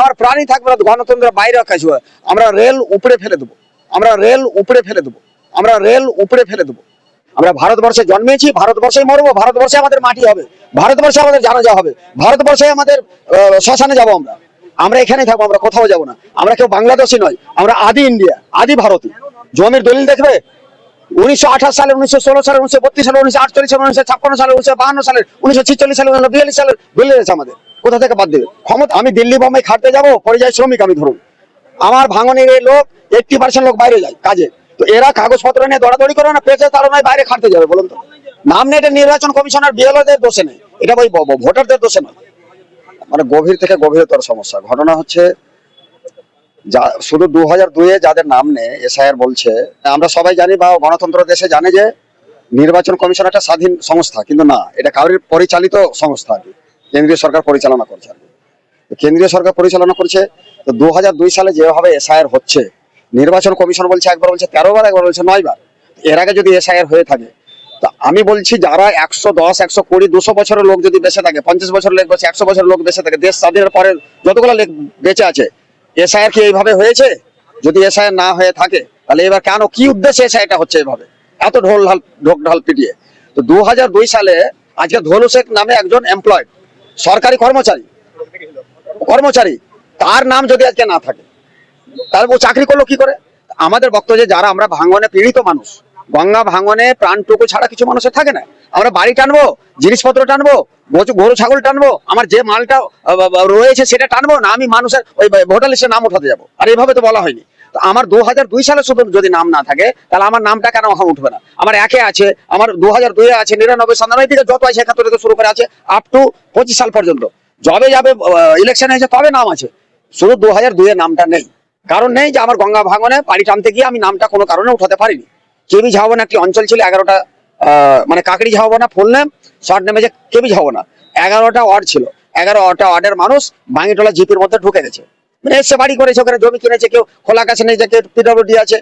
আমার প্রাণী থাকবে না গণতন্ত্রের বাইরে কাজ আমরা রেল উপরে ফেলে দেবো। আমরা রেল উপরে ফেলে দেবো। আমরা রেল উপরে ফেলে দেবো। আমরা ভারতবর্ষে জন্মেছি, ভারতবর্ষেই মরবো, ভারতবর্ষে আমাদের মাটি হবে। ভারতবর্ষে আমাদের জানাজা হবে। ভারতবর্ষে আমাদের শ্মশানে যাব আমরা। আমরা এখানেই থাকব, আমরা কোথাও যাব না। আমরা কেউ বাংলাদেশি নয়, আমরা আদি ইন্ডিয়া, আদি ভারতী। জমির দলিল দেখবে? উনিশশো আঠাশ সালে, উনিশশো ষোলো সালে, উনিশশো বত্রিশ সালে, উনিশশো আটচল্লিশ সালে, উনিশশো ছাপ্পান্ন সালে, উনিশশো সালে বিয়াল্লিশ সালে আমাদের। কোথা থেকে বাদ দেবে? ক্ষমতা, আমি দিল্লি বোম্বাই খাটতে যাব পরিযায়ী শ্রমিক, আমি ধরুন। আমার ভাঙনের লোক এইটটি পার্সেন্ট লোক বাইরে যায় কাজে। তো এরা কাগজপত্র নিয়ে দৌড়াদৌড়ি করে না তারা নয়, বাইরে খাটতে যাবে, বলুন তো। নাম নেই, এটা নির্বাচন কমিশনার, বিএলওদের দোষে নেই। এটা ওই ভোটারদের দোষে নয়। মানে গভীর থেকে গভীরতর সমস্যা। ঘটনা হচ্ছে, যা শুধু দু হাজার দুয়ে যাদের নাম নেই, এসআইআর বলছে, আমরা সবাই জানি বা গণতন্ত্র দেশে জানে যে, নির্বাচন কমিশন একটা স্বাধীন সংস্থা, কিন্তু না, এটা কারোর পরিচালিত সংস্থা আর কি। কেন্দ্রীয় সরকার পরিচালনা করছে কেন্দ্রীয় সরকার পরিচালনা করছে, তো দু সালে যেভাবে এসআইআর হচ্ছে, নির্বাচন কমিশন বলছে একবার বলছে তেরো বার একবার বলছে নয় বার এর আগে যদি এসআইআর হয়ে থাকে, তা আমি বলছি যারা একশো দশ, একশো কুড়ি, দুশো বছরের লোক যদি বেঁচে থাকে, পঞ্চাশ বছরের লোক বেঁচে, একশো বছরের লোক বেঁচে থাকে, দেশ স্বাধীনের পরে যতগুলো লোক বেঁচে আছে এসআইআর কি এইভাবে হয়েছে? যদি এসআইআর না হয়ে থাকে, তাহলে এবার কেন, কি উদ্দেশ্যে এসআইটা হচ্ছে এভাবে? এত ঢোল ঢাল, ঢোক ঢাল পিটিয়ে। তো দু সালে আজকে ধনু শেখ নামে একজন এমপ্লয়েড সরকারি কর্মচারী কর্মচারী, তার নাম যদি আজকে না থাকে, তাহলে ও চাকরি করল কি করে? আমাদের বক্তব্য যে যারা আমরা ভাঙনে পীড়িত মানুষ, গঙ্গা ভাঙনে প্রাণটুকু ছাড়া কিছু মানুষের থাকে না। আমরা বাড়ি টানবো, জিনিসপত্র টানবো, গরু- ছাগল টানবো, আমার যে মালটা রয়েছে সেটা টানবো না, আমি মানুষের ওই ভোটার লিস্টে নাম উঠাতে যাব। আর এইভাবে তো বলা হয়নি। তো আমার দু হাজার দুই সালে শুধু যদি নাম না থাকে, তাহলে আমার নামটা কেন ওখানে উঠবে না? আমার একে আছে, আমার দু হাজার দুয়ে আছে নিরানব্বই সাতানব্বই থেকে যত আছে একাত্তর থেকে শুরু করে আছে আপ টু পঁচিশ সাল পর্যন্ত। যবে যাবে ইলেকশন হয়েছে তবে নাম আছে। শুধু দু হাজার দুইয়ের নামটা নেই। কারণ নেই যে আমার গঙ্গা ভাঙনে বাড়ি টানতে গিয়ে আমি নামটা কোনো কারণে উঠাতে পারিনি। কেবি ঝাবনা একটি অঞ্চল ছিল, এগারোটা মানে কাকড়ি ঝাবনা ফুল নেম শর্ট নেমে যে কেবি ঝাবনা এগারোটা ওয়ার্ড ছিল। এগারোটা ওয়ার্ডের মানুষ ভাঙিটোলা জিপির মধ্যে ঢুকে গেছে। মানে এসে বাড়ি করেছে, ওখানে জমি কিনেছে, কেউ খোলা কাছে নেই কেউ পিডব্লিউডি আছে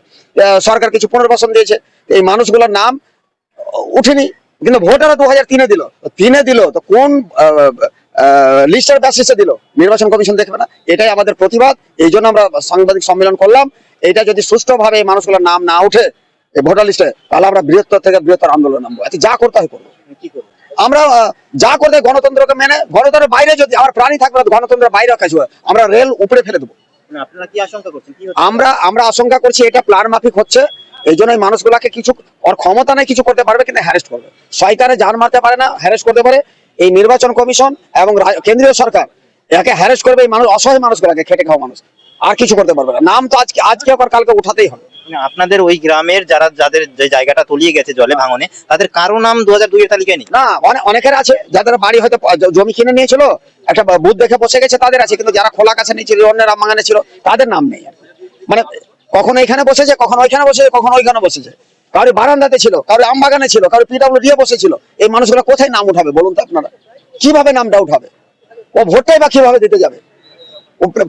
সরকার কিছু পুনর্বাসন দিয়েছে এই মানুষগুলোর নাম উঠেনি, কিন্তু ভোটাররা দু হাজার তিনে দিল। তিনে দিল, তো কোন লিস্টের বেসিসে দিল? নির্বাচন কমিশন দেখবে না। এটাই আমাদের প্রতিবাদ, এই জন্য আমরা সাংবাদিক সম্মেলন করলাম। এটা যদি সুষ্ঠুভাবে এই মানুষগুলোর নাম না উঠে ভোটার লিস্টে, তাহলে আমরা বৃহত্তর থেকে বৃহত্তর আন্দোলন নামবো। এতে যা করতে হয় করব। কি করব? আমরা যা করতে গণতন্ত্রকে মেনে গণতন্ত্রের বাইরে যদি আমার প্রাণী থাকবে গণতন্ত্রের বাইরে কাজ আমরা রেল উপরে ফেলে দেবো। মানে? আমরা আমরা আশঙ্কা করছি এটা প্ল্যান মাফিক হচ্ছে। এই জন্য মানুষগুলাকে কিছু ওর ক্ষমতা নেই কিছু করতে পারবে কিন্তু হ্যারেস্ট করবে। শয়তানে জান মারতে পারে না হ্যারেস্ট করতে পারে। এই নির্বাচন কমিশন এবং কেন্দ্রীয় সরকার একে হ্যারেস্ট করবে এই মানুষ অসহায় মানুষগুলাকে খেটে খাওয়া মানুষ। আর কিছু করতে পারবে না। নাম তো আজকে আজকে আবার কালকে উঠাতেই হবে। আপনাদের ওই গ্রামের যারা, যাদের যে জায়গাটা তলিয়ে গেছে জলে ভাঙনে, তাদের কারও নাম দু হাজার দুই এর তালিকায় নেই? না অনেকের আছে, যাদের বাড়ি হয়তো জমি কিনে নিয়েছিল, একটা বুথ দেখে বসে গেছে তাদের আছে, কিন্তু যারা খোলা কাছে নিয়েছিল অন্য রামাগানে ছিল, তাদের নাম নেই মানে কখনো এখানে বসেছে, কখনো ওইখানে বসেছে, কখনো ওইখানে বসেছে। কারোর বারান্দাতে ছিল কারোর আম বাগানে ছিল কারোর পিডাব্লিউ দিয়ে বসেছিল এই মানুষগুলো কোথায় নাম উঠাবে, বলুন তো আপনারা? কীভাবে নামটা উঠাবে? ও ভোটটাই বা কীভাবে দিতে যাবে?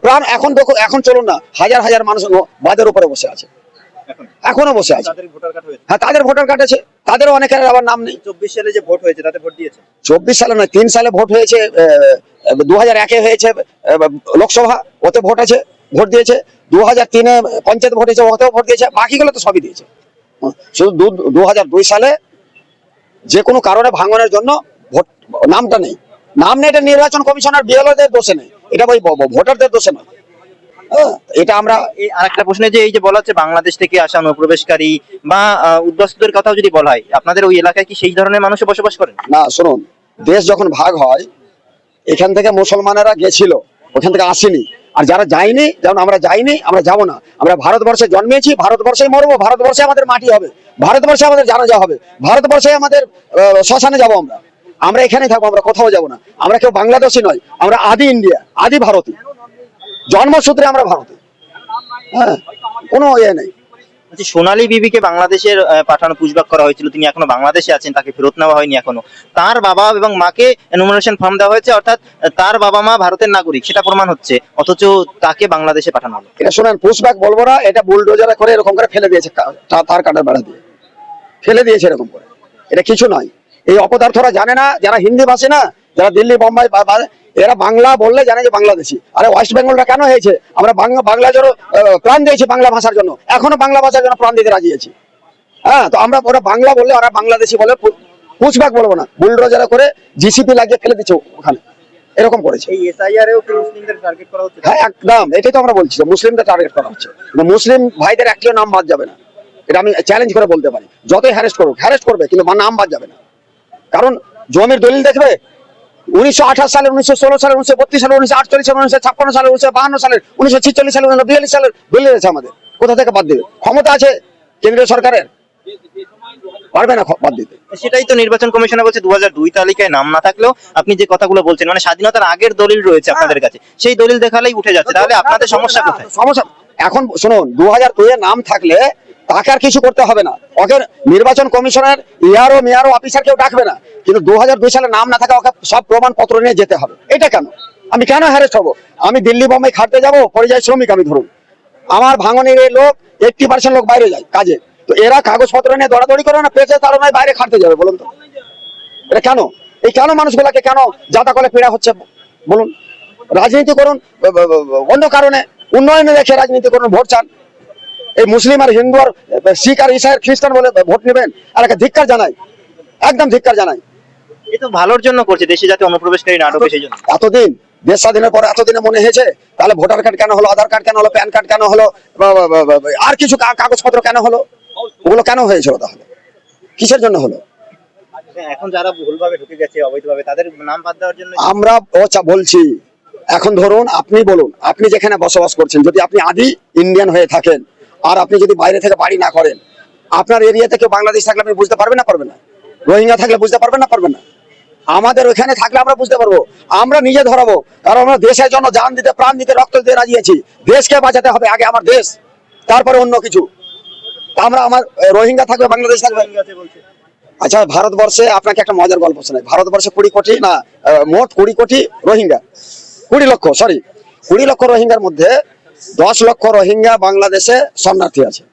প্রাণ এখন দেখো, এখন চলুন না, হাজার হাজার মানুষ বাজার উপরে বসে আছে। এখন বসে আছে। তাদের হ্যাঁ তাদের ভোটার কার্ড আছে তাদেরও অনেকের আবার নাম নেই। চব্বিশ সালে যে ভোট হয়েছে তাতে ভোট দিয়েছে? চব্বিশ সালে নয় তিন সালে ভোট হয়েছে দু হাজার একে হয়েছে লোকসভা ওতে ভোট আছে ভোট দিয়েছে। দু হাজার তিনে পঞ্চায়েত ভোট হয়েছে ওতেও ভোট দিয়েছে বাকিগুলো তো সবই দিয়েছে। শুধু দু হাজার দুই সালে যে কোনো কারণে ভাঙনের জন্য ভোট নামটা নেই। নাম নেই এটা নির্বাচন কমিশনার বিএলওদের দোষে নেই। এটা ওই ভ- ভ- ভোটারদের দোষে নয়। এটা আমরা আরেকটা প্রশ্নে যে এই যে বলা হচ্ছে বাংলাদেশ থেকে আসা অনুপ্রবেশকারী বা উদ্বাস্তুদের কথাও যদি বলা হয় আপনাদের ওই এলাকায় কি সেই ধরনের মানুষ বসবাস করেন? না শুনুন দেশ যখন ভাগ হয় এখান থেকে মুসলমানেরা গেছিল ওখান থেকে আসেনি। আর যারা যায়নি যেমন আমরা যাইনি আমরা যাব না। আমরা ভারতবর্ষে জন্মেছি ভারতবর্ষে মরবো ভারতবর্ষে আমাদের মাটি হবে। ভারতবর্ষে আমাদের জানাজা হবে। ভারতবর্ষে আমাদের শ্মশানে যাব আমরা। আমরা এখানে থাকব আমরা কোথাও যাব না। আমরা কেউ বাংলাদেশি নয় আমরা আদি ইন্ডিয়া আদি ভারতী। জন্মসূত্রে আমরা ভারতী হ্যাঁ কোনো ইয়ে নেই। বলছি, সোনালী বিবিকে বাংলাদেশের পাঠানো পুষবাক করা হয়েছিল তিনি এখনও বাংলাদেশে আছেন তাকে ফেরত নেওয়া হয়নি এখনও। তার বাবা এবং মাকে নমিনেশন ফর্ম দেওয়া হয়েছে অর্থাৎ তার বাবা মা ভারতের নাগরিক সেটা প্রমাণ হচ্ছে অথচ তাকে বাংলাদেশে পাঠানো হলো। এটা শোনেন পুশব্যাক বলব না এটা বুলডোজারে করে এরকম করে ফেলে দিয়েছে তার কাটার বেড়া দিয়ে। ফেলে দিয়েছে এরকম করে। এটা কিছু নয়। এই অপদার্থরা জানে না যারা হিন্দি ভাষে না যারা দিল্লি বোম্বাই এরা বাংলা বললে জানে যে বাংলাদেশি। আরে ওয়েস্ট বেঙ্গলটা কেন হয়েছে? আমরা বাংলা বাংলা জন্য প্রাণ দিয়েছি বাংলা ভাষার জন্য। এখনও বাংলা ভাষার জন্য প্রাণ দিতে রাজি আছি। হ্যাঁ তো আমরা ওরা বাংলা বললে ওরা বাংলাদেশি বলে পু- পুষবাক বলব না। বুলডোজারে করে জিসিপি লাগিয়ে ফেলে দিচ্ছে ওখানে। এরকম করেছে। হ্যাঁ একদম। এটাই তো আমরা বলছি যে মুসলিমদের টার্গেট করা হচ্ছে। মুসলিম ভাইদের একটিও নাম বাদ যাবে না। এটা আমি চ্যালেঞ্জ করে বলতে পারি। যতই হ্যারেস্ট করুক হ্যারেস্ট করবে কিন্তু নাম বাদ যাবে না। কারণ জমির দলিল দেখবে? উনিশশো আঠাশ সালের উনিশশো ষোলো সালের উনিশশো বত্রিশ সালের উনিশশো আটচল্লিশ সালের উনিশশো ছাপ্পান্ন সালের উনিশশো বাহান্ন সালের উনিশশো ছিচল্লিশ সালের উনিশশো বিয়াল্লিশ সালের দলিল আছে আমাদের। কোথা থেকে বাদ দেবে? ক্ষমতা আছে কেন্দ্রীয় সরকারের? পারবে না বাদ দিতে। সেটাই তো নির্বাচন কমিশনে বলছে দু দুই তালিকায় নাম না থাকলেও আপনি যে কথাগুলো বলছেন মানে স্বাধীনতার আগের দলিল রয়েছে আপনাদের কাছে সেই দলিল দেখালেই উঠে যাচ্ছে। তাহলে আপনাদের সমস্যা কোথায়? সমস্যা এখন শুনুন দু হাজার নাম থাকলে তাকে আর কিছু করতে হবে না। ওকে নির্বাচন কমিশনের, ইয়ারও মেয়ারও অফিসার কেউ ডাকবে না। কিন্তু দু হাজার দুই সালে নাম না থাকা ওকে সব প্রমাণপত্র নিয়ে যেতে হবে। এটা কেন? আমি কেন হ্যারেস্ট হব? আমি দিল্লি বোম্বাই খাটতে যাব, পরিযায়ী শ্রমিক আমি ধরুন। আমার ভাঙনের লোক এইটটি পার্সেন্ট লোক বাইরে যায় কাজে। তো এরা কাগজপত্র নিয়ে দৌড়াদৌড়ি করে না তারা নয়, বাইরে খাটতে যাবে, বলুন তো। এটা কেন? এই কেন মানুষগুলাকে কেন যাতা কলে পীড়া হচ্ছে, বলুন? রাজনীতি করুন অন্য কারণে উন্নয়নে দেখে রাজনীতি করুন, ভোট চান। এই মুসলিম আর হিন্দু আর শিখ আর ইসাই খ্রিস্টান বলে ভোট নেবেন। আর একটা ধিক্কার জানাই একদম ধিক্কার জানাই। এ তো ভালোর জন্য করছে দেশে যাতে অনুপ্রবেশকারী না ঢোকে সেই জন্য এতদিন দেশ স্বাধীনের পর এতদিনে মনে হয়েছে তাহলে ভোটার কার্ড কেন হলো আধার কার্ড কেন হলো প্যান কার্ড কেন হলো আর কিছু কাগজপত্র কেন হলো? ওগুলো কেন হয়েছিল তাহলে? কিসের জন্য হলো? এখন যারা ভুলভাবে ঢুকে গেছে অবৈধভাবে তাদের নাম বাদ দেওয়ার জন্য আমরা বলছি এখন ধরুন আপনি বলুন আপনি যেখানে বসবাস করছেন যদি আপনি আদি ইন্ডিয়ান হয়ে থাকেন আর আপনি যদি বাইরে থেকে বাড়ি না করেন, আপনার এরিয়াতে কেউ বাংলাদেশ থাকলে আপনি বুঝতে পারবেন না পারবেন না? রোহিঙ্গা থাকলে বুঝতে পারবেন না পারবেন না? আমাদের ওখানে থাকলে আমরা বুঝতে পারব। আমরা নিজে ধরাবো। কারণ আমরা দেশের জন্য যান দিতে, প্রাণ দিতে, রক্ত দিতে রাজিয়েছি দেশকে বাঁচাতে হবে আগে আমার দেশ, তারপরে অন্য কিছু। আমরা আমার রোহিঙ্গা থাকবে, বাংলাদেশ থাকবে। আচ্ছা ভারতবর্ষে আপনাকে একটা মজার গল্প শোনাই। ভারতবর্ষে কুড়ি কোটি না মোট কুড়ি কোটি রোহিঙ্গা। কুড়ি লক্ষ সরি কুড়ি লক্ষ রোহিঙ্গার মধ্যে দশ লক্ষ রোহিঙ্গা বাংলাদেশে শরণার্থী আছে।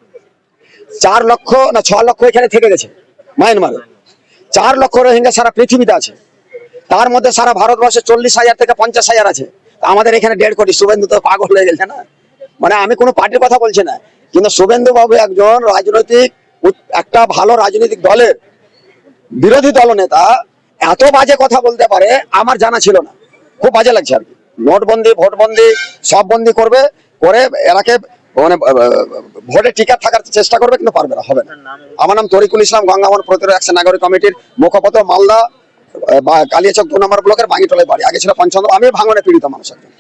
চার লক্ষ না, ছ লক্ষ এখানে থেকে গেছে, মায়ানমারে। চার লক্ষ রোহিঙ্গা সারা পৃথিবীতে আছে। তার মধ্যে সারা ভারতবর্ষে চল্লিশ হাজার থেকে পঞ্চাশ হাজার আছে। আমাদের এখানে দেড় কোটি। শুভেন্দু তো পাগল হয়ে গেছে না? মানে আমি কোনো পার্টির কথা বলছি না। কিন্তু শুভেন্দু বাবু একজন রাজনৈতিক একটা ভালো রাজনৈতিক দলের বিরোধী দলনেতা, এত বাজে কথা বলতে পারে, আমার জানা ছিল না। খুব বাজে লাগছে আর কি। নোটবন্দি, ভোটবন্দি সব বন্দি করবে। করে এরাকে মানে ভোটে টিকা থাকার চেষ্টা করবে কিন্তু পারবে না, হবে না। আমার নাম তরিকুল ইসলাম গঙ্গামন প্রতিরোধ একশো নাগরিক কমিটির মুখপাত্র, মালদা কালিয়াচক দু নম্বর ব্লকের বাঙ্গিটলায় বাড়ি। আগে ছিল পঞ্চান্ন আমি ভাঙনে পীড়িত মানুষ একজন।